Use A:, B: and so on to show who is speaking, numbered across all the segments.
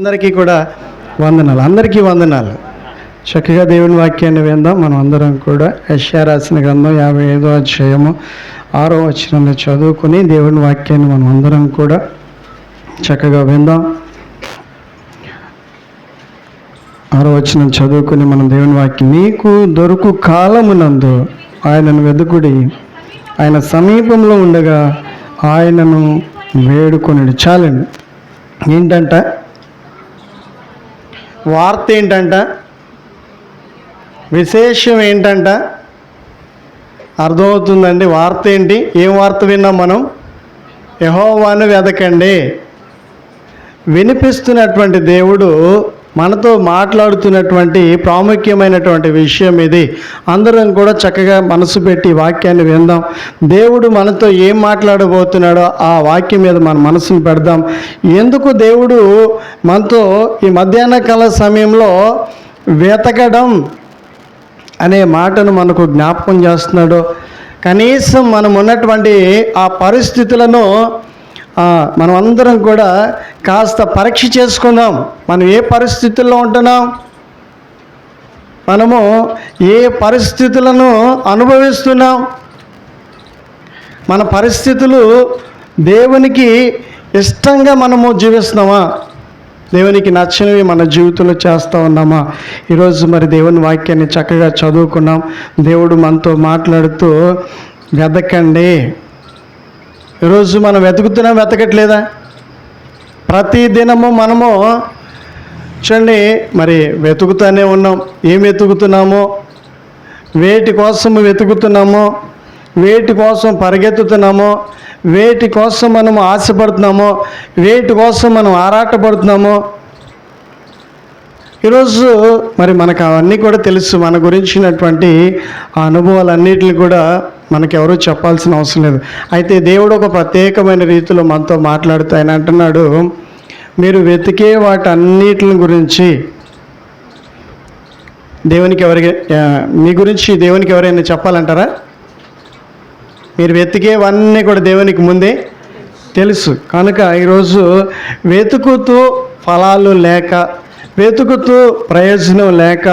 A: అందరికీ కూడా వందనాలు. అందరికీ వందనాలు. చక్కగా దేవుని వాక్యాన్ని విందాం. మనం అందరం కూడా యశ్యా రాసిన గ్రంథం యాభై ఐదో అధ్యాయము ఆరో వచనంలో చదువుకుని దేవుని వాక్యాన్ని మనం అందరం కూడా చక్కగా విందాం. ఆరో వచ్చిన చదువుకుని మనం దేవుని వాక్యం. మీకు దొరుకు కాలమునందు ఆయనను వెదుకుడి. ఆయన సమీపంలో ఉండగా ఆయనను వేడుకొనిడు. చాలండి. ఏంటంటే? వార్త ఏంటంట? విశేషం ఏంటంట? అర్థమవుతుందండి. వార్త ఏంటి? ఏం వార్త విన్నాం మనం? యహోవాను వెదకండి. వినిపిస్తున్నటువంటి దేవుడు మనతో మాట్లాడుతున్నటువంటి ప్రాముఖ్యమైనటువంటి విషయం ఇది. అందరం కూడా చక్కగా మనసు పెట్టి వాక్యాన్ని విందాం. దేవుడు మనతో ఏం మాట్లాడబోతున్నాడో ఆ వాక్యం మీద మన మనసును పెడదాం. ఎందుకు దేవుడు మనతో ఈ మధ్యాహ్న కాల సమయంలో వెతకడం అనే మాటను మనకు జ్ఞాపకం చేస్తున్నాడు. కనీసం మనం ఉన్నటువంటి ఆ పరిస్థితులను మనం అందరం కూడా కాస్త పరీక్ష చేసుకుందాం. మనం ఏ పరిస్థితుల్లో ఉంటున్నాం? మనము ఏ పరిస్థితులను అనుభవిస్తున్నాం? మన పరిస్థితులు దేవునికి ఇష్టంగా మనము జీవిస్తున్నామా? దేవునికి నచ్చినవి మన జీవితంలో చేస్తూ ఉన్నామా? ఈరోజు మరి దేవుని వాక్యాన్ని చక్కగా చదువుకున్నాం. దేవుడు మనతో మాట్లాడుతూ వెదకండి. ఈరోజు మనం వెతుకుతున్నాం వెతకట్లేదా? ప్రతి దినము మనము చూడండి మరి వెతుకుతూనే ఉన్నాం. ఏం వెతుకుతున్నామో? వేటి కోసం వెతుకుతున్నామో? వేటి కోసం పరిగెత్తుతున్నామో? వేటి కోసం మనం ఆశపడుతున్నామో? వేటి కోసం మనం ఆరాటపడుతున్నామో? ఈరోజు మరి మనకు అవన్నీ కూడా తెలుసు. మన గురించినటువంటి ఆ అనుభవాలన్నిటిని కూడా మనకెవరూ చెప్పాల్సిన అవసరం లేదు. అయితే దేవుడు ఒక ప్రత్యేకమైన రీతిలో మనతో మాట్లాడుతూ ఆయన అంటున్నాడు మీరు వెతికే వాటన్నిటిని గురించి దేవునికి ఎవరికి మీ గురించి దేవునికి ఎవరైనా చెప్పాలంటారా? మీరు వెతికేవన్నీ కూడా దేవునికి ముందే తెలుసు. కనుక ఈరోజు వెతుకుతూ ఫలాలు లేక వెతుకుతూ ప్రయోజనం లేక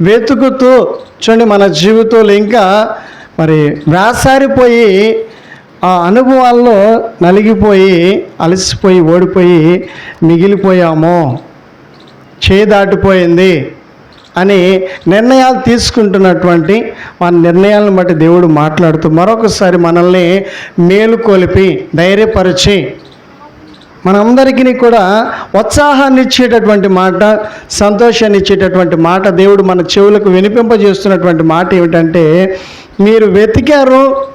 A: వెతుకుతూ చూడండి మన జీవితంలో ఇంకా మరి వేసారిపోయి ఆ అనుభవాల్లో నలిగిపోయి అలసిపోయి ఓడిపోయి మిగిలిపోయామో చేయి దాటిపోయింది అని నిర్ణయాలు తీసుకుంటున్నటువంటి మన నిర్ణయాలను బట్టి దేవుడు మాట్లాడుతూ మరొకసారి మనల్ని మేలుకొలిపి ధైర్యపరిచి మనందరికీ కూడా ఉత్సాహాన్ని ఇచ్చేటటువంటి మాట సంతోషాన్ని ఇచ్చేటటువంటి మాట దేవుడు మన చెవులకు వినిపింపజేస్తున్నటువంటి మాట ఏమిటంటే మీరు వెతికారు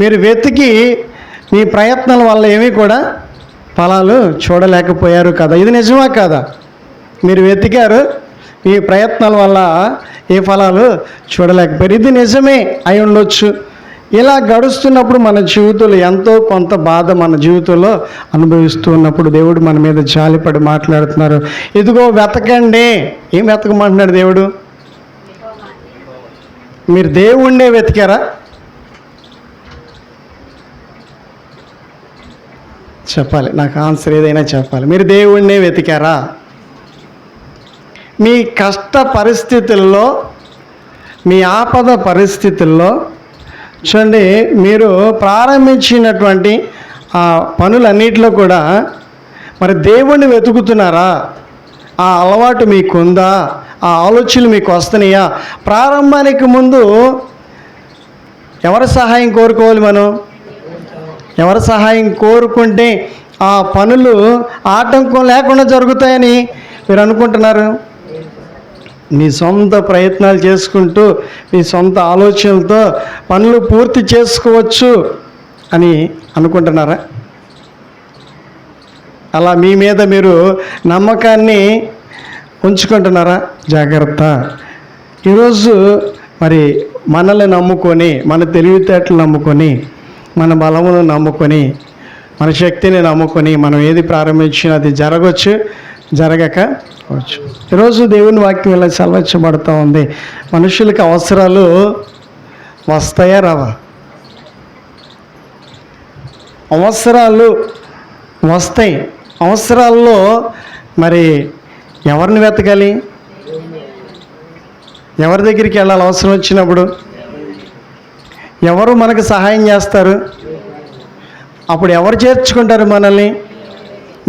A: మీరు వెతికి మీ ప్రయత్నాల వల్ల ఏమీ కూడా ఫలాలు చూడలేకపోయారు కదా. ఇది నిజమా కాదా? మీరు వెతికారు మీ ప్రయత్నాల వల్ల ఏ ఫలాలు చూడలేకపోయారు. ఇది నిజమే అయి ఉండొచ్చు. ఇలా గడుస్తున్నప్పుడు మన జీవితంలో ఎంతో కొంత బాధ మన జీవితంలో అనుభవిస్తూ ఉన్నప్పుడు దేవుడు మన మీద జాలిపడి మాట్లాడుతున్నారు. ఇదిగో వెతకండి. ఏం వెతకమంటున్నాడు దేవుడు? మీరు దేవుణ్ణే వెతికారా? చెప్పాలి. నాకు ఆన్సర్ ఏదైనా చెప్పాలి. మీరు దేవుణ్ణే వెతికారా? మీ కష్ట పరిస్థితుల్లో మీ ఆపద పరిస్థితుల్లో చూడండి మీరు ప్రారంభించినటువంటి ఆ పనులన్నిటిలో కూడా మరి దేవుణ్ణి వెతుకుతున్నారా? ఆ అలవాటు మీకుందా? ఆ ఆలోచనలు మీకు వస్తున్నాయా ప్రారంభానికి ముందు ఎవరి సహాయం కోరుకోవాలి మనం? ఎవరి సహాయం కోరుకుంటే ఆ పనులు ఆటంకం లేకుండా జరుగుతాయని మీరు అనుకుంటున్నారు? మీ సొంత ప్రయత్నాలు చేసుకుంటూ మీ సొంత ఆలోచనలతో పనులు పూర్తి చేసుకోవచ్చు అని అనుకుంటున్నారా? అలా మీ మీద మీరు నమ్మకాన్ని ఉంచుకుంటున్నారా? జాగ్రత్త. ఈరోజు మరి మనల్ని నమ్ముకొని మన తెలివితేటలు నమ్ముకొని మన బలమును నమ్ముకొని మన శక్తిని నమ్ముకొని మనం ఏది ప్రారంభించినా అది జరగవచ్చు జరగకపోవచ్చు ఈరోజు దేవుని వాక్యం ఇలా సెలవించబడుతూ ఉంది. మనుషులకు అవసరాలు వస్తాయా రావా? అవసరాలు వస్తాయి. అవసరాల్లో మరి ఎవరిని వెతకాలి? ఎవరి దగ్గరికి వెళ్ళాలి? అవసరం వచ్చినప్పుడు? ఎవరు మనకు సహాయం చేస్తారు? అప్పుడు ఎవరు చేర్చుకుంటారు మనల్ని?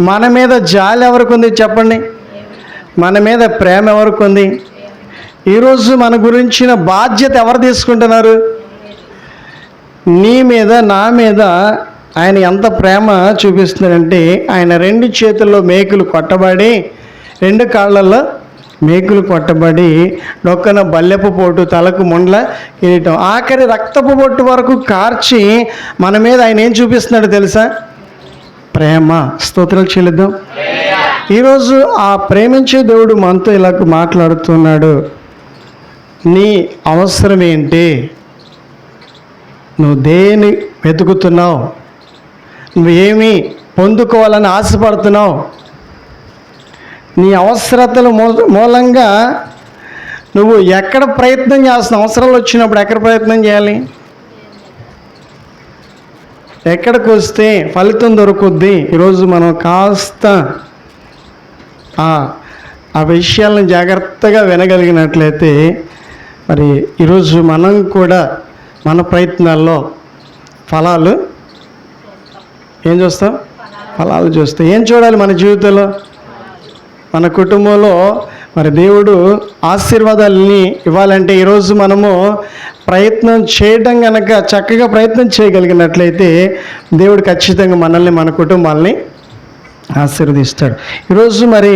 A: మన మీద జాలి ఎవరికి ఉంది చెప్పండి? మన మీద ప్రేమ ఎవరికి ఉంది ఈరోజు మన గురించిన బాధ్యత ఎవరు తీసుకుంటున్నారు? నీ మీద నా మీద ఆయన ఎంత ప్రేమ చూపిస్తున్నాడంటే ఆయన రెండు చేతుల్లో మేకులు కొట్టబడి రెండు కాళ్ళల్లో మేకులు కొట్టబడి డొక్కన బల్లెపు పోటు తలకు ముండ్ల కిరీటం ఆఖరి రక్తపు పొట్టు వరకు కార్చి మన మీద ఆయన ఏం చూపిస్తున్నాడు తెలుసా? ప్రేమ. స్తోత్రాలు చెల్లిద్దాం. ఈరోజు ఆ ప్రేమించే దేవుడు మనతో ఇలా మాట్లాడుతున్నాడు. నీ అవసరం ఏంటి? నువ్వు దేని వెతుకుతున్నావు? నువ్వేమి పొందుకోవాలని ఆశపడుతున్నావు? నీ అవసరతల మూలంగా నువ్వు ఎక్కడ ప్రయత్నం చేస్తున్నావు అవసరాలు వచ్చినప్పుడు ఎక్కడ ప్రయత్నం చేయాలి? ఎక్కడికి వస్తే ఫలితం దొరుకుద్ది? ఈరోజు మనం కాస్త ఆ విషయాలను జాగ్రత్తగా వినగలిగినట్లయితే మరి ఈరోజు మనం కూడా మన ప్రయత్నాల్లో ఫలాలు ఏం చూస్తాం? ఫలాలు చూస్తాం. ఏం చూడాలి మన జీవితంలో? మన కుటుంబంలో మరి దేవుడు ఆశీర్వాదాలని ఇవ్వాలంటే ఈరోజు మనము ప్రయత్నం చేయడం కనుక చక్కగా ప్రయత్నం చేయగలిగినట్లయితే దేవుడు ఖచ్చితంగా మనల్ని మన కుటుంబాలని ఆశీర్వదిస్తాడు. ఈరోజు మరి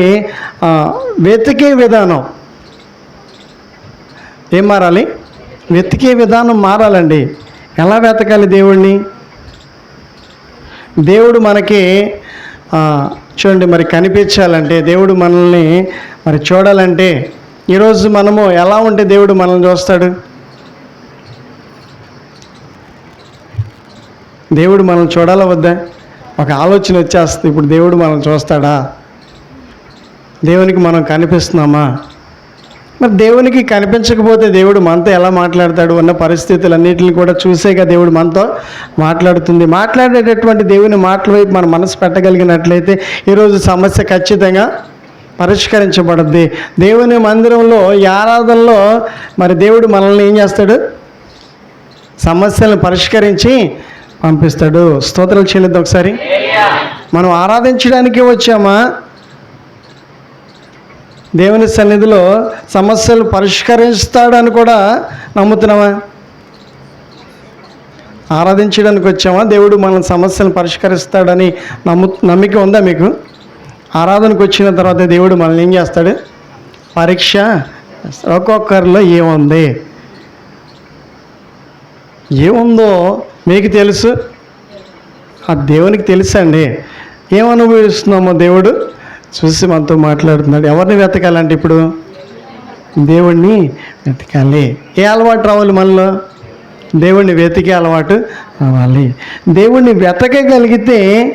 A: వెతికే విధానం ఏం మారాలి? వెతికే విధానం మారాలండి. ఎలా వెతకాలి దేవుణ్ణి? దేవుడు మనకి చూడండి మరి కనిపించాలంటే దేవుడు మనల్ని మరి చూడాలంటే ఈరోజు మనము ఎలా ఉంటే దేవుడు మనల్ని చూస్తాడు? దేవుడు మనల్ని చూడాలా వద్దా? ఒక ఆలోచన వచ్చేస్తుంది. ఇప్పుడు దేవుడు మనల్ని చూస్తాడా? దేవునికి మనం కనిపిస్తున్నామా? మరి దేవునికి కనిపించకపోతే దేవుడు మనతో ఎలా మాట్లాడతాడు ఉన్న పరిస్థితులన్నింటిని కూడా చూసేగా దేవుడు మనతో మాట్లాడుతుంది. మాట్లాడేటటువంటి దేవుని మాటల వైపు మన మనసు పెట్టగలిగినట్లయితే ఈరోజు సమస్య ఖచ్చితంగా పరిష్కరించబడుద్ది. దేవుని మందిరంలో ఈ ఆరాధనలో మరి దేవుడు మనల్ని ఏం చేస్తాడు? సమస్యలను పరిష్కరించి పంపిస్తాడు. స్తోత్రాలు చేయలేదు ఒకసారి. మనం ఆరాధించడానికి వచ్చామా? దేవుని సన్నిధిలో సమస్యలు పరిష్కరిస్తాడని కూడా నమ్ముతున్నామా? ఆరాధించడానికి వచ్చామా? దేవుడు మన సమస్యలను పరిష్కరిస్తాడని నమ్ము నమ్మిక ఉందా మీకు? ఆరాధనకు వచ్చిన తర్వాత దేవుడు మనల్ని ఏం చేస్తాడు? పరీక్ష ఒక్కొక్కరిలో ఏముంది? ఏముందో మీకు తెలుసు? ఆ దేవునికి తెలుసండి. ఏమనుభవిస్తున్నామో దేవుడు? చూసి మనతో మాట్లాడుతున్నాడు. ఎవరిని వెతకాలంటే ఇప్పుడు? దేవుణ్ణి వెతకాలి. ఏ అలవాటు రావాలి మనలో? దేవుణ్ణి వెతికే అలవాటు రావాలి. దేవుణ్ణి వెతకగలిగితే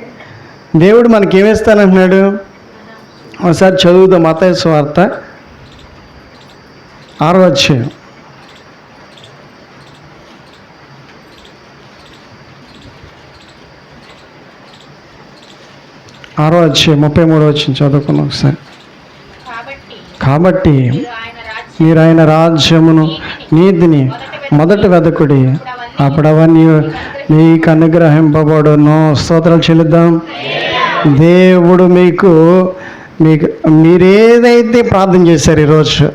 A: దేవుడు మనకి ఏమేస్తానంటున్నాడు ఒకసారి చదువుదాం. మత వార్త. ఆరో అధ్యాయం. ఆరో అధ్యాయం ముప్పై మూడో వచ్చింది చదువుకున్నాం ఒకసారి.
B: కాబట్టి మీరు ఆయన
A: రాజ్యమును నీతిని మొదటి వెదకుడి. అప్పుడవన్నీ మీకు అనుగ్రహింపబడును. స్తోత్రాలు చెల్లిద్దాం. దేవుడు మీకు మీకు మీరు ఏదైతే ప్రార్థన చేశారు ఈరోజు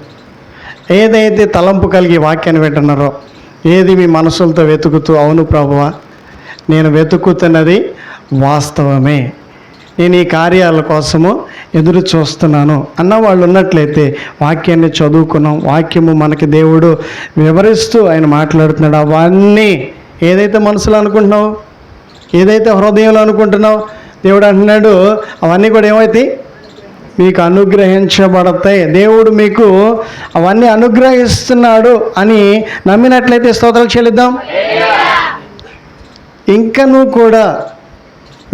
A: ఏదైతే తలంపు కలిగి వాక్యాన్ని వింటున్నారో ఏది మీ మనసులతో వెతుకుతూ అవును ప్రభువా నేను వెతుకుతున్నది వాస్తవమే. నేను ఈ కార్యాల కోసము ఎదురు చూస్తున్నాను. అన్న వాళ్ళు ఉన్నట్లయితే వాక్యాన్ని చదువుకున్నాం. వాక్యము మనకి దేవుడు వివరిస్తూ ఆయన మాట్లాడుతున్నాడు. అవన్నీ ఏదైతే మనసులో అనుకుంటున్నావు ఏదైతే హృదయంలో అనుకుంటున్నావు దేవుడు అంటున్నాడు అవన్నీ కూడా ఏమవుతాయి మీకు అనుగ్రహించబడతాయి. దేవుడు మీకు అవన్నీ అనుగ్రహిస్తున్నాడు అని నమ్మినట్లయితే స్తోత్రాలు చెల్లిద్దాం. ఇంకా నువ్వు కూడా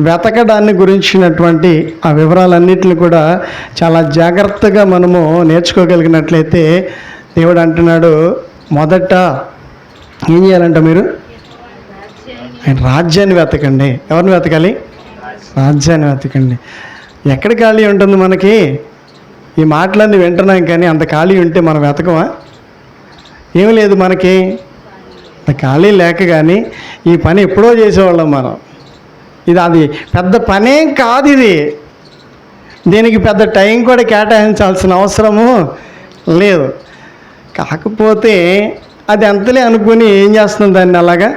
A: వెతకడాన్ని గురించినటువంటి ఆ వివరాలన్నింటిని కూడా చాలా జాగ్రత్తగా మనము నేర్చుకోగలిగినట్లయితే దేవుడు అంటున్నాడు మొదట ఏం చేయాలంట మీరు? ఆయన రాజ్యాన్ని వెతకండి. ఎవరిని వెతకాలి? రాజ్యాన్ని వెతకండి. ఎక్కడ ఖాళీ ఉంటుంది మనకి? ఈ మాటలన్నీ వింటున్నాం కానీ అంత ఖాళీ ఉంటే మనం వెతకమా? ఏమీ లేదు మనకి. ఖాళీ లేక కానీ ఈ పని ఎప్పుడో చేసేవాళ్ళం మనం. ఇది అది పెద్ద పనేం కాదు ఇది దీనికి పెద్ద టైం కూడా కేటాయించాల్సిన అవసరము లేదు. కాకపోతే అది అంతలే అనుకుని ఏం చేస్తుంది దాన్ని అలాగా?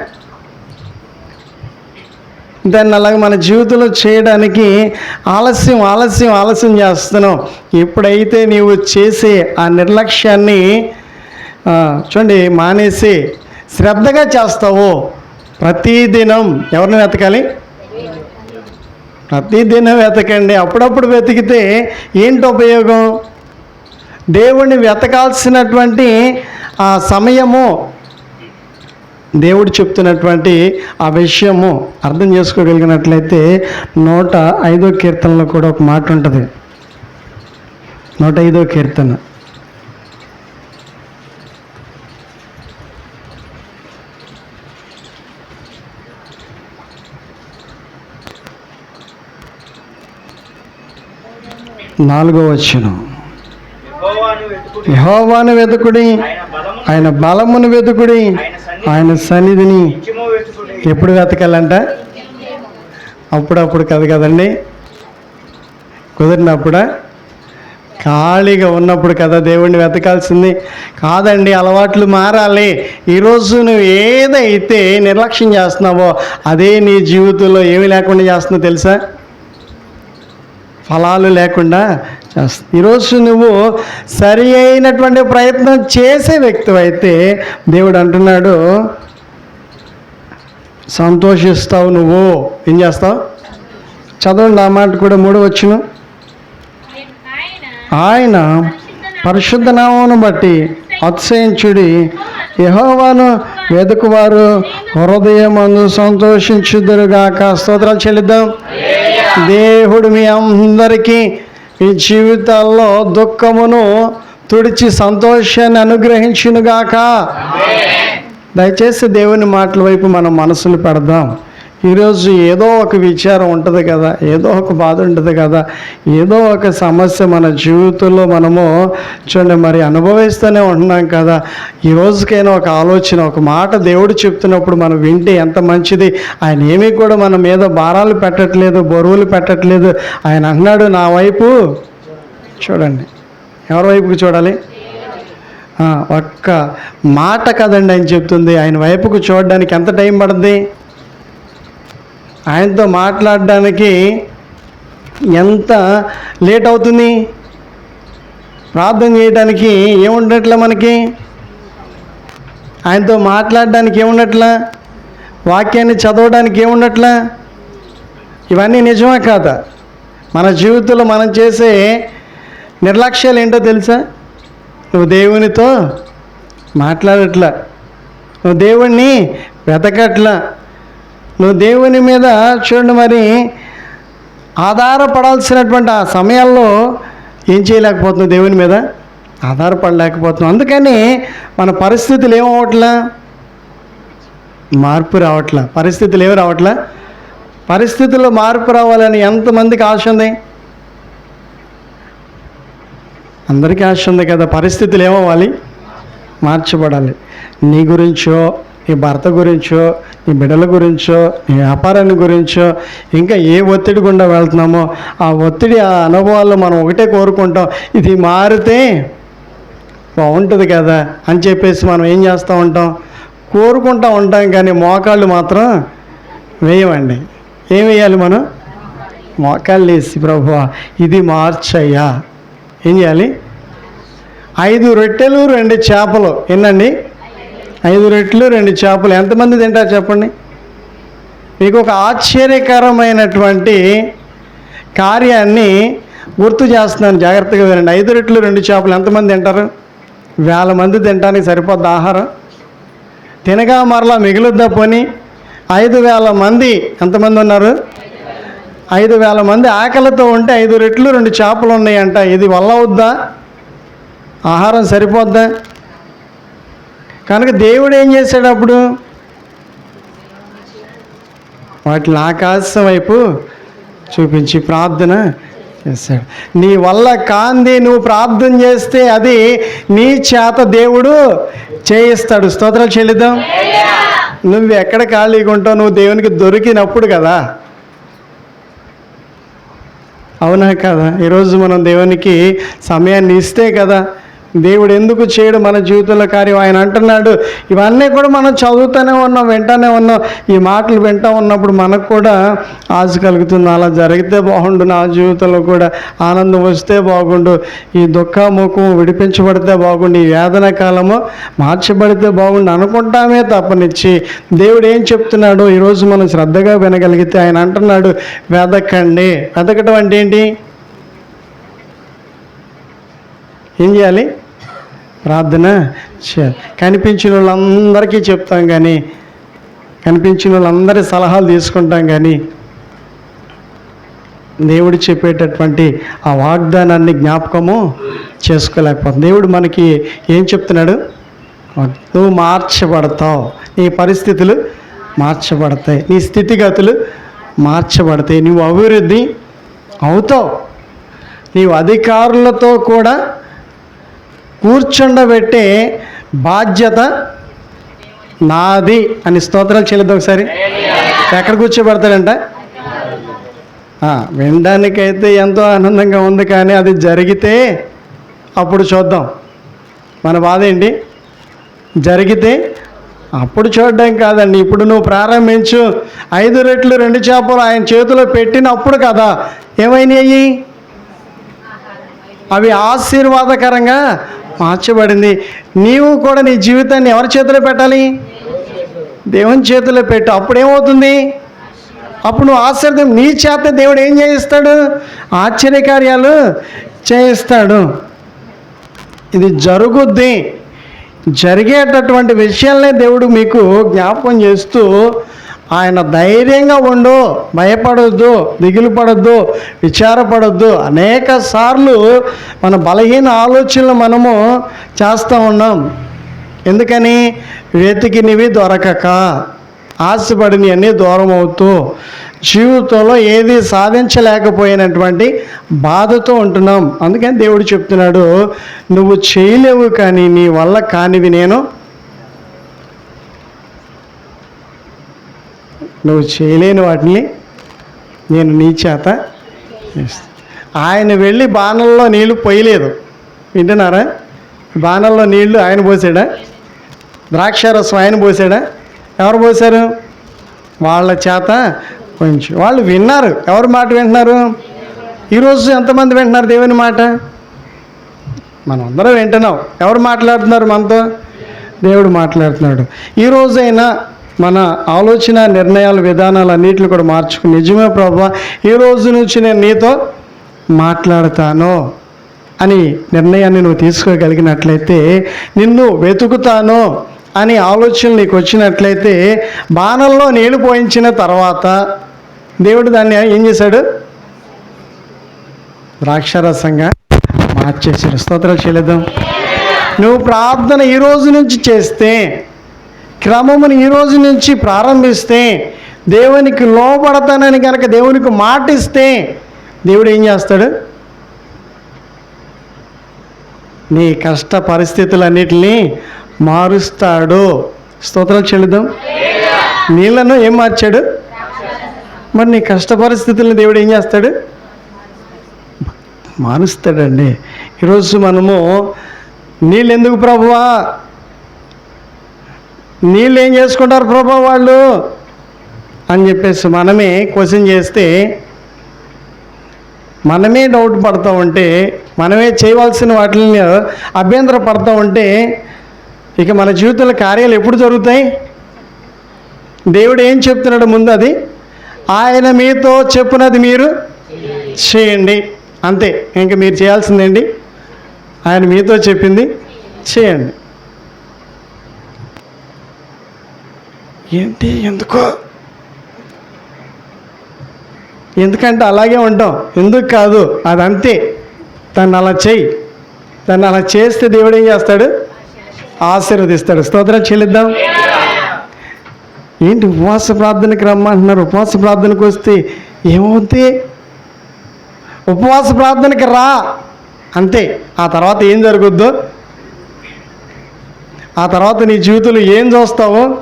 A: దాన్ని అలాగ మన జీవితంలో చేయడానికి ఆలస్యం ఆలస్యం ఆలస్యం చేస్తున్నావు ఎప్పుడైతే నీవు చేసే ఆ నిర్లక్ష్యాన్ని చూడండి మానేసి శ్రద్ధగా చేస్తావో ప్రతిదినం ఎవరిని వెతకాలి? ప్రతిదినం వెతకండి. అప్పుడప్పుడు వెతికితే ఏంటి ఉపయోగం? దేవుణ్ణి వెతకాల్సినటువంటి ఆ సమయము దేవుడు చెప్తున్నటువంటి ఆ విషయము అర్థం చేసుకోగలిగినట్లయితే నూట ఐదో కీర్తనలో కూడా ఒక మాట ఉంటుంది. నూట ఐదో కీర్తన. నాలుగో వచ్చిన
C: వెతుకుడి
A: యహోవాను వెతుకుడి
C: ఆయన
A: బలమును వెతుకుడి
C: ఆయన
A: సన్నిధిని ఎప్పుడు వెతకాలంట? అప్పుడప్పుడు కదా కదండి. కుదిరినప్పుడా? ఖాళీగా ఉన్నప్పుడు కదా దేవుణ్ణి వెతకాల్సింది. కాదండి అలవాట్లు మారాలి. ఈరోజు నువ్వు ఏదైతే నిర్లక్ష్యం చేస్తున్నావో అదే నీ జీవితంలో ఏమీ లేకుండా చేస్తున్నావు తెలుసా? ఫలాలు లేకుండా చేస్తా. ఈరోజు నువ్వు సరి అయినటువంటి ప్రయత్నం చేసే వ్యక్తి అయితే దేవుడు అంటున్నాడు సంతోషిస్తావు నువ్వు. ఏం చేస్తావు? చదవండి ఆ మాట కూడా మూడు వచ్చిన
B: ఆయన
A: పరిశుద్ధ నామను బట్టి అతిశయించుడి. యహోవాను వెతుకువారు హృదయమందు సంతోషించుదురుగాక. స్తోత్రాలు చెల్లిద్దాం. దేవుడు మీ అందరికీ మీ జీవితాల్లో దుఃఖమును తుడిచి సంతోషాన్ని అనుగ్రహించునుగాక. దయచేసి దేవుని మాటల వైపు మనం మనసులు పెడదాం. ఈరోజు ఏదో ఒక విచారం ఉంటుంది కదా ఏదో ఒక బాధ ఉంటుంది కదా ఏదో ఒక సమస్య మన జీవితంలో మనము చూడండి మరి అనుభవిస్తూనే ఉంటున్నాం కదా. ఈ రోజుకైనా ఒక ఆలోచన ఒక మాట దేవుడు చెప్తున్నప్పుడు మనం వింటే ఎంత మంచిది. ఆయన ఏమీ కూడా మన మీద భారాలు పెట్టట్లేదు బరువులు పెట్టట్లేదు. ఆయన అన్నాడు నా వైపు చూడండి ఎవరి వైపుకి చూడాలి? ఒక్క మాట కదండి ఆయన చెప్తుంది. ఆయన వైపుకు చూడడానికి ఎంత టైం పడుతుంది ఆయనతో మాట్లాడడానికి ఎంత లేట్ అవుతుంది? ప్రార్థన చేయడానికి ఏముండట్లే మనకి? ఆయనతో మాట్లాడడానికి ఏముండట్లా? వాక్యాన్ని చదవడానికి ఏముండట్లా? ఇవన్నీ నిజమే కాదా? మన జీవితంలో మనం చేసే నిర్లక్ష్యాలు ఏంటో తెలుసా? నువ్వు దేవునితో మాట్లాడట్లా. నువ్వు దేవుణ్ణి వెతకట్లా. నువ్వు దేవుని మీద చూడండి మరి ఆధారపడాల్సినటువంటి ఆ సమయాల్లో ఏం చేయలేకపోతున్నావు దేవుని మీద? ఆధారపడలేకపోతున్నావు. అందుకని మన పరిస్థితులు ఏమవట్లా మార్పు రావట్లా. పరిస్థితులు ఏమి రావట్లా? పరిస్థితుల్లో మార్పు రావాలని ఎంతమందికి ఆశ ఉంది? అందరికీ ఆశ ఉంది కదా పరిస్థితులు ఏమవ్వాలి? మార్చబడాలి. నీ గురించో నీ భర్త గురించో నీ బిడ్డల గురించో నీ వ్యాపారాన్ని గురించో ఇంకా ఏ ఒత్తిడి గుండా వెళ్తున్నామో ఆ ఒత్తిడి ఆ అనుభవాల్లో మనం ఒకటే కోరుకుంటాం. ఇది మారితే బాగుంటుంది కదా అని చెప్పేసి మనం ఏం చేస్తూ ఉంటాం? కోరుకుంటూ ఉంటాం కానీ మోకాళ్ళు మాత్రం వేయమండి. ఏం వేయాలి మనం? మోకాళ్ళు వేసి ప్రభు ఇది మార్చయ్యా. ఏం చేయాలి? ఐదు రొట్టెలు రెండు చేపలు. ఏంటండి ఐదు రెట్లు రెండు చేపలు. ఎంతమంది తింటారు చెప్పండి? మీకు ఒక ఆశ్చర్యకరమైనటువంటి కార్యాన్ని గుర్తు చేస్తున్నాను. జాగ్రత్తగా వినండి. ఐదు రెట్లు రెండు చేపలు ఎంతమంది తింటారు? వేల మంది తినడానికి సరిపోద్ది ఆహారం? తినగా మరలా మిగులుద్దా పోని? ఐదు వేల మంది ఎంతమంది ఉన్నారు? ఐదు వేల మంది ఆకలితో ఉంటే ఐదు రెట్లు రెండు చేపలు ఉన్నాయంట. ఇది వల్ల అవుద్దా? ఆహారం సరిపోద్దా? కనుక దేవుడు ఏం చేశాడు అప్పుడు? వాటిని ఆకాశం వైపు చూపించి ప్రార్థన చేశాడు. నీ వల్ల కాంది నువ్వు ప్రార్థన చేస్తే అది నీ చేత దేవుడు చేయిస్తాడు. స్తోత్రాలు చెల్లిద్దాం. నువ్వు ఎక్కడ ఖాళీగా ఉంటావు? నువ్వు దేవునికి దొరికినప్పుడు కదా. అవునా కదా? ఈరోజు మనం దేవునికి సమయాన్ని ఇస్తే కదా. దేవుడు ఎందుకు చేయడు మన జీవితంలో కార్యం? ఆయన అంటున్నాడు ఇవన్నీ కూడా మనం చదువుతూనే ఉన్నాం వింటానే ఉన్నాం. ఈ మాటలు వింటా ఉన్నప్పుడు మనకు కూడా ఆశ కలుగుతుంది. అలా జరిగితే బాగుండు నా జీవితంలో కూడా ఆనందం వస్తే బాగుండు. ఈ దుఃఖముఖం విడిపించబడితే బాగుండు. ఈ వేదన కాలము మార్చబడితే బాగుండు అనుకుంటామే తప్పనిచ్చి. దేవుడు ఏం చెప్తున్నాడు? ఈరోజు మనం శ్రద్ధగా వినగలిగితే ఆయన అంటున్నాడు వెదకండి. వెదకటం అంటే ఏంటి? ఏం చేయాలి? ప్రార్థన చేయాలి. కనిపించిన వాళ్ళందరికీ చెప్తాం కానీ కనిపించిన వాళ్ళందరి సలహాలు తీసుకుంటాం కానీ దేవుడు చెప్పేటటువంటి ఆ వాగ్దానాన్ని జ్ఞాపకము చేసుకోలేకపోతుంది దేవుడు మనకి ఏం చెప్తున్నాడు? నువ్వు మార్చబడతావు. నీ పరిస్థితులు మార్చబడతాయి. నీ స్థితిగతులు మార్చబడతాయి. నువ్వు అభివృద్ధి అవుతావు. నీవు అధికారులతో కూడా కూర్చుండబెట్టే బాధ్యత నాది అని స్తోత్రాలు చెల్లిద్దాం ఒకసారి. ఎక్కడ కూర్చోబెడతాడంట? వినడానికైతే ఎంతో ఆనందంగా ఉంది కానీ అది జరిగితే అప్పుడు చూద్దాం. మన బాధ ఏంటి? జరిగితే అప్పుడు చూడడం కాదండి. ఇప్పుడు నువ్వు ప్రారంభించు. ఐదు రెట్లు రెండు చేపలు ఆయన చేతిలో పెట్టినప్పుడు కదా ఏమైనాయి? అవి ఆశీర్వాదకరంగా మార్చబడింది. నీవు కూడా నీ జీవితాన్ని ఎవరి చేతిలో పెట్టాలి? దేవుని చేతిలో పెట్టు. అప్పుడు ఏమవుతుంది అప్పుడు నువ్వు ఆశ్చర్యం నీ చేత దేవుడు ఏం చేయిస్తాడు? ఆశ్చర్యకార్యాలు చేయిస్తాడు. ఇది జరుగుద్ది. జరిగేటటువంటి విషయాలనే దేవుడు మీకు జ్ఞాపకం చేస్తూ ఆయన ధైర్యంగా ఉండు భయపడొద్దు దిగులు పడొద్దు విచారపడొద్దు. అనేక సార్లు మన బలహీన ఆలోచనలు మనము చేస్తూ ఉన్నాం. ఎందుకని? వెతికినవి దొరకక. ఆశపడినవి అన్నీ దూరం అవుతూ జీవితంలో ఏది సాధించలేకపోయినటువంటి బాధతో ఉంటున్నాం. అందుకని దేవుడు చెప్తున్నాడు నువ్వు చేయలేవు కానీ నీ వల్ల కానివి నేను నువ్వు చేయలేని వాటిని నేను నీ చేత ఆయన వెళ్ళి బాణల్లో నీళ్ళు పోయలేదు. వింటున్నారా? బాణల్లో నీళ్ళు ఆయన పోసాడా? ద్రాక్షారసం ఆయన పోసాడా? ఎవరు పోసారు? వాళ్ళ చేత కొంచెం. వాళ్ళు విన్నారు. ఎవరి మాట వింటున్నారు? ఈరోజు ఎంతమంది వింటున్నారు దేవుని మాట? మనం అందరం వింటున్నాం. ఎవరు మాట్లాడుతున్నారు మనతో? దేవుడు మాట్లాడుతున్నాడు. ఈ మన ఆలోచన నిర్ణయాలు విధానాలు అన్నిటిని కూడా మార్చుకుని నిజమే ప్రభా ఈ రోజు నుంచి నేను నీతో మాట్లాడతాను అని నిర్ణయాన్ని నువ్వు తీసుకోగలిగినట్లయితే నిన్ను వెతుకుతాను అని ఆలోచనలు నీకు వచ్చినట్లయితే బాణల్లో నీళ్ళు పోయించిన తర్వాత దేవుడు దాన్ని ఏం చేశాడు? ద్రాక్షారసంగా మార్చేసాడు స్తోత్రాలు చేయలేదాం నువ్వు ప్రార్థన ఈ రోజు నుంచి చేస్తే క్రమమును ఈ రోజు నుంచి ప్రారంభిస్తే దేవునికి లోపడతానని కనుక దేవునికి మాటిస్తే దేవుడు ఏం చేస్తాడు? నీ కష్ట పరిస్థితులన్నిటినీ మారుస్తాడు. స్తోత్రాలు చెల్లిద్దాం. నీళ్ళను ఏం మార్చాడు? మరి నీ కష్ట పరిస్థితులను దేవుడు ఏం చేస్తాడు? మారుస్తాడండి. ఈరోజు మనము నీళ్ళు ఎందుకు ప్రభువా? నీళ్ళు ఏం చేసుకుంటారు ప్రభా వాళ్ళు? అని చెప్పేసి మనమే క్వశ్చన్ చేస్తే మనమే డౌట్ పడతా ఉంటే మనమే చేయవలసిన వాటిని అభ్యంతర పడతా ఉంటే ఇక మన జీవితంలో కార్యాలు ఎప్పుడు జరుగుతాయి? దేవుడు ఏం చెప్తున్నాడు ముందు అది? ఆయన మీతో చెప్పునది మీరు చేయండి. అంతే ఇంకా మీరు చేయాల్సిందండి ఆయన మీతో చెప్పింది చేయండి. ఏంటి? ఎందుకో? ఎందుకంటే అలాగే ఉంటాం. ఎందుకు కాదు? అది అంతే దాన్ని అలా చెయ్యి. దాన్ని అలా చేస్తే దేవుడు ఏం చేస్తాడు? ఆశీర్వదిస్తాడు. స్తోత్రం చెల్లిద్దాం. ఏంటి? ఉపవాస ప్రార్థనకి రమ్మంటున్నారు. ఉపవాస ప్రార్థనకు వస్తే ఏమవుద్ది? ఉపవాస ప్రార్థనకి రా. అంతే. ఆ తర్వాత ఏం జరుగుద్దో? ఆ తర్వాత నీ జీవితంలో ఏం చూస్తావో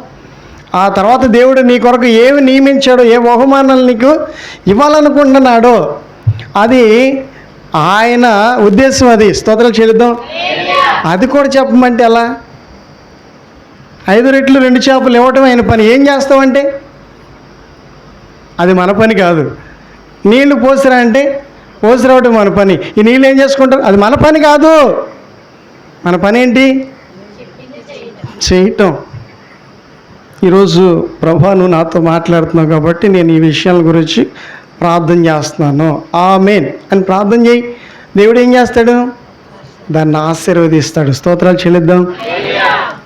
A: ఆ తర్వాత దేవుడు నీ కొరకు ఏమి నియమించాడో ఏ బహుమానాలు నీకు ఇవ్వాలనుకుంటున్నాడో అది ఆయన ఉద్దేశం అది. స్తోత్రాలు చెల్లిద్దాం. అది కూడా చెప్పమంటే ఎలా? ఐదు రెట్లు రెండు చేపలు ఇవ్వటం అయిన పని. ఏం చేస్తావంటే? అది మన పని కాదు. నీళ్ళు పోసిరా అంటే పోసిరావటం మన పని. ఈ నీళ్ళు ఏం చేసుకుంటారు? అది మన పని కాదు. మన పని ఏంటి? చేయటం. ఈరోజు ప్రభా నువ్వు నాతో మాట్లాడుతున్నావు కాబట్టి నేను ఈ విషయాల గురించి ప్రార్థన చేస్తున్నాను. ఆ మెయిన్ అని ప్రార్థన చేయి. దేవుడు ఏం చేస్తాడు? దాన్ని ఆశీర్వదిస్తాడు. స్తోత్రాలు చెల్లిద్దాం.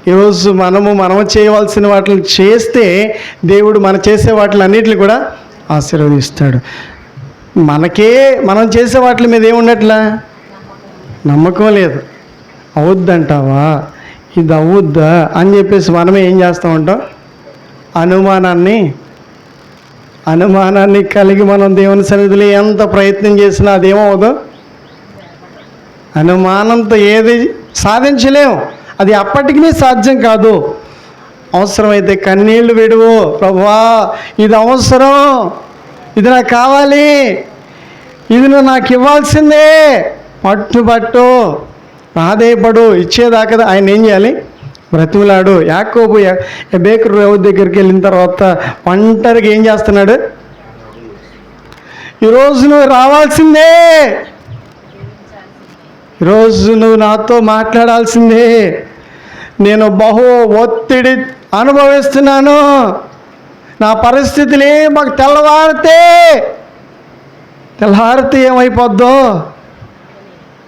A: ఈరోజు మనము మనము చేయవలసిన వాటిని చేస్తే దేవుడు మన చేసే వాటిని అన్నిటిని కూడా ఆశీర్వదిస్తాడు. మనకే మనం చేసే వాటి మీద ఏమున్నట్లా నమ్మకం లేదు. అవుద్దంటావా? ఇది అవుద్దా? అని చెప్పేసి మనమే ఏం చేస్తూ ఉంటాం అనుమానాన్ని అనుమానాన్ని కలిగి మనం దేవుని సన్నిధిలో ఎంత ప్రయత్నం చేసినా అదేమవుదో అనుమానంతో ఏది సాధించలేము అది అప్పటికీ సాధ్యం కాదు. అవసరమైతే కన్నీళ్ళు విడువు ప్రభా ఇది అవసరం. ఇది నాకు కావాలి. ఇది నువ్వు నాకు ఇవ్వాల్సిందే. పట్టుబట్టు ప్రాధేయపడు ఇచ్చేదాకా ఆయన ఏం చేయాలి? బ్రతిమలాడు. యాకోబు బేకర్ రావు దగ్గరికి వెళ్ళిన తర్వాత ఒంటరిగా ఏం చేస్తున్నాడు? ఈరోజు నువ్వు రావాల్సిందే. ఈరోజు నువ్వు నాతో మాట్లాడాల్సిందే. నేను బహు ఒత్తిడి అనుభవిస్తున్నాను. నా పరిస్థితులు మాకు తెల్లవారితే తెల్లవారితే ఏమైపోద్దో?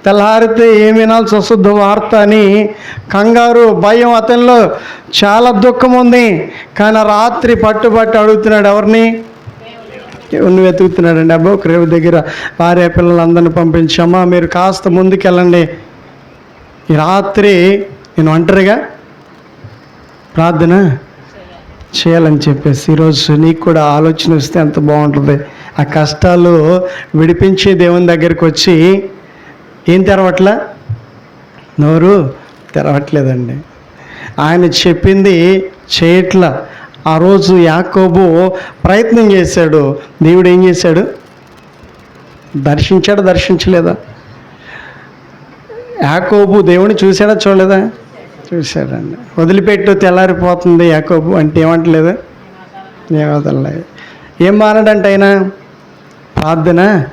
A: తెల్లారితే ఏం వినాల్సి వస్తుందో వార్త అని కంగారు భయం అతనిలో. చాలా దుఃఖం ఉంది. కానీ రాత్రి పట్టుబట్టి అడుగుతున్నాడు ఎవరిని? ఎవరిని వెతుకుతున్నాడండి. అబ్బో క్రేవు దగ్గర భార్య పిల్లలందరిని పంపించమ్మా మీరు కాస్త ముందుకెళ్ళండి. ఈ రాత్రి నేను ఒంటరిగా ప్రార్థన చేయాలని చెప్పేసి ఈరోజు నీకు కూడా ఆలోచన వస్తే ఎంత బాగుంటుంది. ఆ కష్టాలు విడిపించే దేవుని దగ్గరికి వచ్చి ఏం తెరవట్లా? నోరు తెరవట్లేదండి. ఆయన చెప్పింది చేయట్ల. ఆ రోజు యాకోబు ప్రయత్నం చేశాడు. దేవుడు ఏం చేశాడు? దర్శించాడా దర్శించలేదా? యాకోబు దేవుని చూశాడా చూడలేదా? చూశాడండి. వదిలిపెట్టు తెల్లారిపోతుంది యాకోబు అంటే ఏమంటలేదు? ఏమవదలేదు ఏం మానడంటే ఆయన? ప్రార్థన?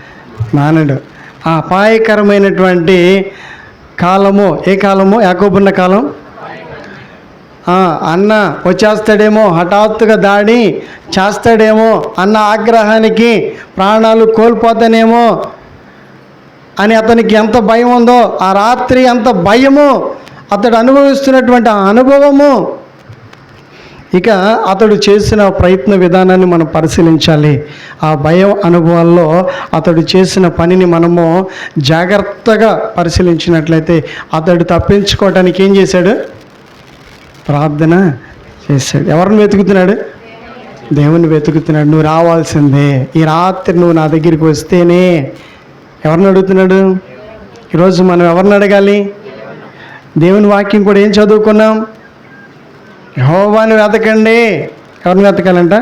A: మానడు. ఆ అపాయకరమైనటువంటి కాలము. ఏ కాలము? యాకోబున్న కాలం? అన్న వచ్చేస్తాడేమో హఠాత్తుగా దాడి చేస్తాడేమో అన్న ఆగ్రహానికి ప్రాణాలు కోల్పోతానేమో అని అతనికి ఎంత భయం ఉందో ఆ రాత్రి ఎంత భయము అతడు అనుభవిస్తున్నటువంటి ఆ అనుభవము ఇక అతడు చేసిన ప్రయత్న విధానాన్ని మనం పరిశీలించాలి. ఆ భయం అనుభవాల్లో అతడు చేసిన పనిని మనము జాగ్రత్తగా పరిశీలించినట్లయితే అతడు తప్పించుకోవటానికి ఏం చేశాడు? ప్రార్థన చేశాడు. ఎవరిని వెతుకుతున్నాడు? దేవుని వెతుకుతున్నాడు. నువ్వు రావాల్సిందే. ఈ రాత్రి నువ్వు నా దగ్గరికి వస్తేనే. ఎవరిని అడుగుతున్నాడు? ఈరోజు మనం ఎవరిని అడగాలి? దేవుని వాక్యం కూడా ఏం చదువుకున్నాం? యహోవాని వెతకండి. ఎవరిని వెతకాలంట?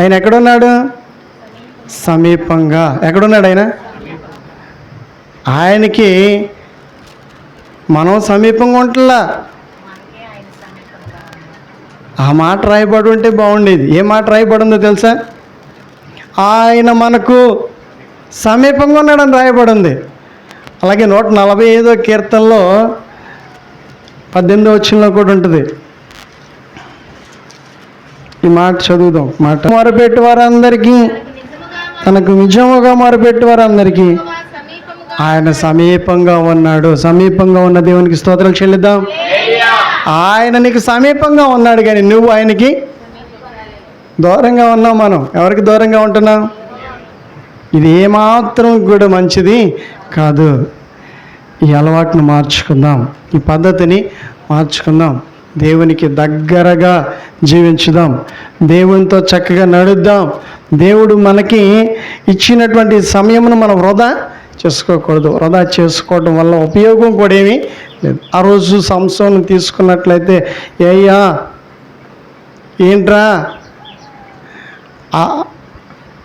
A: ఆయన ఎక్కడున్నాడు? సమీపంగా. ఎక్కడున్నాడు ఆయన? ఆయనకి మనం సమీపంగా ఉంటలా. ఆ మాట రాయబడి ఉంటే బాగుండేది. ఏ మాట రాయబడి ఉందో తెలుసా? ఆయన మనకు సమీపంగా ఉన్నాడని రాయబడి ఉంది. అలాగే నూట నలభై ఐదో కీర్తనలో పద్దెనిమిదో వచ్చినలో కూడా ఉంటుంది. ఈ మాట చదువుదాం. మాట మొరపెట్టు వారందరికీ తనకు నిజముగా మొరపెట్టు వారందరికీ ఆయన సమీపంగా ఉన్నాడు. సమీపంగా ఉన్న దేవునికి స్తోత్రాలు చెల్లిద్దాం. ఆయన నీకు సమీపంగా ఉన్నాడు కానీ నువ్వు ఆయనకి దూరంగా ఉన్నావు మనం. ఎవరికి దూరంగా ఉంటున్నావు ఇది ఏమాత్రం కూడా మంచిది కాదు. ఈ అలవాటును మార్చుకుందాం. ఈ పద్ధతిని మార్చుకుందాం. దేవునికి దగ్గరగా జీవించుదాం. దేవునితో చక్కగా నడుద్దాం. దేవుడు మనకి ఇచ్చినటువంటి సమయమును మనం వృధా చేసుకోకూడదు. వృధా చేసుకోవడం వల్ల ఉపయోగం కూడా ఏమీ లేదు. ఆ రోజు సంస్థను తీసుకున్నట్లయితే ఏయ్యా ఏంట్రా?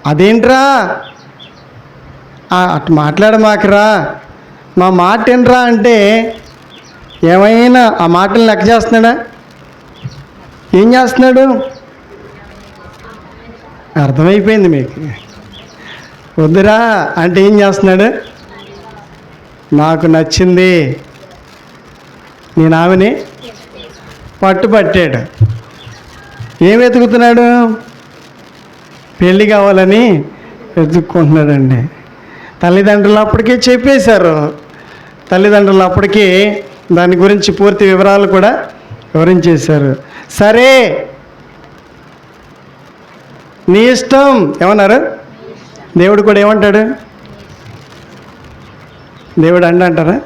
A: అదేంట్రా? అటు మాట్లాడమాకరా? మా మాట ఏంట్రా అంటే ఏమైనా ఆ మాటలు లెక్క చేస్తున్నాడా? ఏం చేస్తున్నాడు? అర్థమైపోయింది మీకు. వద్దురా అంటే ఏం చేస్తున్నాడు? నాకు నచ్చింది నేను ఆమెని పట్టుపట్టాడు. ఏం వెతుకుతున్నాడు? పెళ్ళి కావాలని వెతుక్కుంటున్నాడండి. తల్లిదండ్రులు అప్పటికే చెప్పేశారు. తల్లిదండ్రులు అప్పటికే దాని గురించి పూర్తి వివరాలు కూడా వివరించేశారు. సరే. నీ ఇష్టం. ఏమన్నారు? దేవుడు కూడా ఏమంటాడు? దేవుడు అండి అంటారా?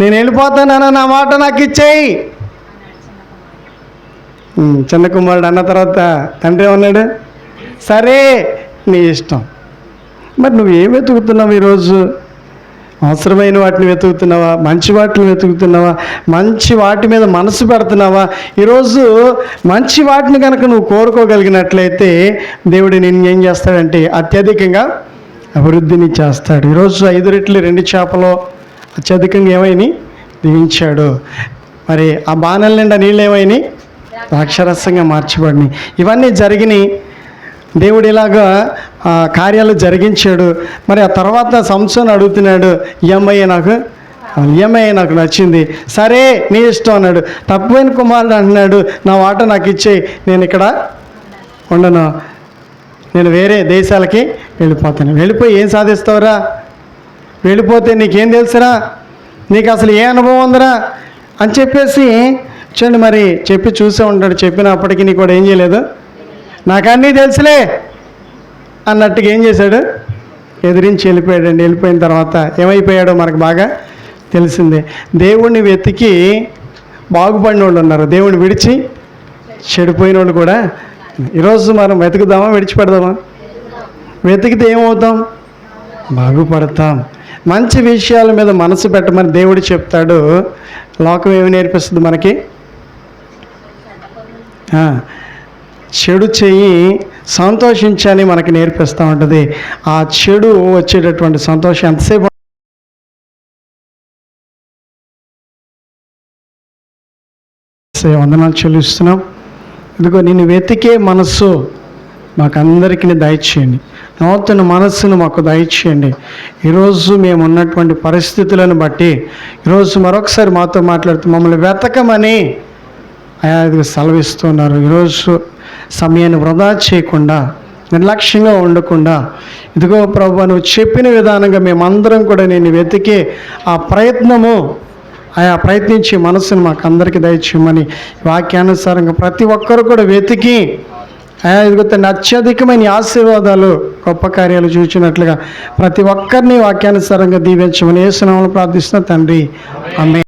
A: నేను వెళ్ళిపోతానన్నా నా మాట నాకు ఇచ్చేయి. చిన్న కుమారుడు అన్న తర్వాత తండ్రి ఏమన్నాడు? సరే నీ ఇష్టం. మరి నువ్వు ఏం వెతుకుతున్నావు ఈరోజు? అవసరమైన వాటిని వెతుకుతున్నావా? మంచి వాటిని వెతుకుతున్నావా? మంచి వాటి మీద మనసు పెడుతున్నావా? ఈరోజు మంచి వాటిని కనుక నువ్వు కోరుకోగలిగినట్లయితే దేవుడు నేను ఏం చేస్తాడంటే అత్యధికంగా అభివృద్ధిని చేస్తాడు. ఈరోజు ఐదు రెట్లు రెండు చేపలు అత్యధికంగా ఏమైనాయి దివించాడు మరి ఆ బాణల నిండా నీళ్ళు ఏమైనాయి ద్రాక్షరసంగా మార్చబడినాయి. ఇవన్నీ జరిగినాయి. దేవుడు ఇలాగా కార్యాలు జరిగించాడు. మరి ఆ తర్వాత సంసోన్ అడుగుతున్నాడు ఈఎంఐ నాకు? ఈఎంఐ నాకు నచ్చింది? సరే నీ ఇష్టం అన్నాడు. తప్పైన కుమారుడు అంటున్నాడు. నా వాట నాకు ఇచ్చేయి నేను ఇక్కడ ఉండను. నేను వేరే దేశాలకి వెళ్ళిపోతాను. వెళ్ళిపోయి ఏం సాధిస్తావురా? వెళ్ళిపోతే నీకేం తెలుసురా? నీకు అసలు ఏ అనుభవం ఉందిరా? అని చెప్పేసి చూడండి మరి చెప్పి చూసే ఉంటాడు. చెప్పినప్పటికీ నీకు కూడా ఏం చేయలేదు? నాకన్నీ తెలుసులే అన్నట్టుగా ఏం చేశాడు? ఎదిరించి వెళ్ళిపోయాడండి. వెళ్ళిపోయిన తర్వాత ఏమైపోయాడో మనకు బాగా తెలిసిందే. దేవుణ్ణి వెతికి బాగుపడిన వాళ్ళు ఉన్నారు. దేవుణ్ణి విడిచి చెడిపోయిన వాళ్ళు కూడా ఈరోజు మనం వెతుకుదామా? విడిచిపెడదామా? వెతికితే ఏమవుతాం? బాగుపడతాం. మంచి విషయాల మీద మనసు పెట్టమని దేవుడు చెప్తాడు. లోకం ఏమి నేర్పిస్తుంది మనకి? చెడు చేయి సంతోషించని మనకి నేర్పిస్తూ ఉంటుంది. ఆ చెడు వచ్చేటటువంటి సంతోషం ఎంతసేపు వందనాలు చెల్లిస్తున్నాం. ఇదిగో నేను వెతికే మనస్సు మాకందరికీ దయచేయండి నూతన మనస్సును మాకు దయచేయండి ఈరోజు మేము ఉన్నటువంటి పరిస్థితులను బట్టి ఈరోజు మరొకసారి మాతో మాట్లాడుతూ మమ్మల్ని వెతకమని ఆయా ఇది సెలవిస్తున్నారు. ఈరోజు సమయాన్ని వృధా చేయకుండా నిర్లక్ష్యంగా ఉండకుండా ఇదిగో ప్రభు నువ్వు చెప్పిన విధానంగా మేమందరం కూడా నేను వెతికే ఆ ప్రయత్నము ఆయా ప్రయత్నించే మనసును మాకు అందరికీ దయచేయమని వాక్యానుసారంగా ప్రతి ఒక్కరు కూడా వెతికి ఆయా ఇదిగో తండ్రి అత్యధికమైన ఆశీర్వాదాలు గొప్ప కార్యాలు చూచినట్లుగా ప్రతి ఒక్కరిని వాక్యానుసారంగా దీవించమని ఏ ప్రార్థిస్తున్న తండ్రి. ఆమె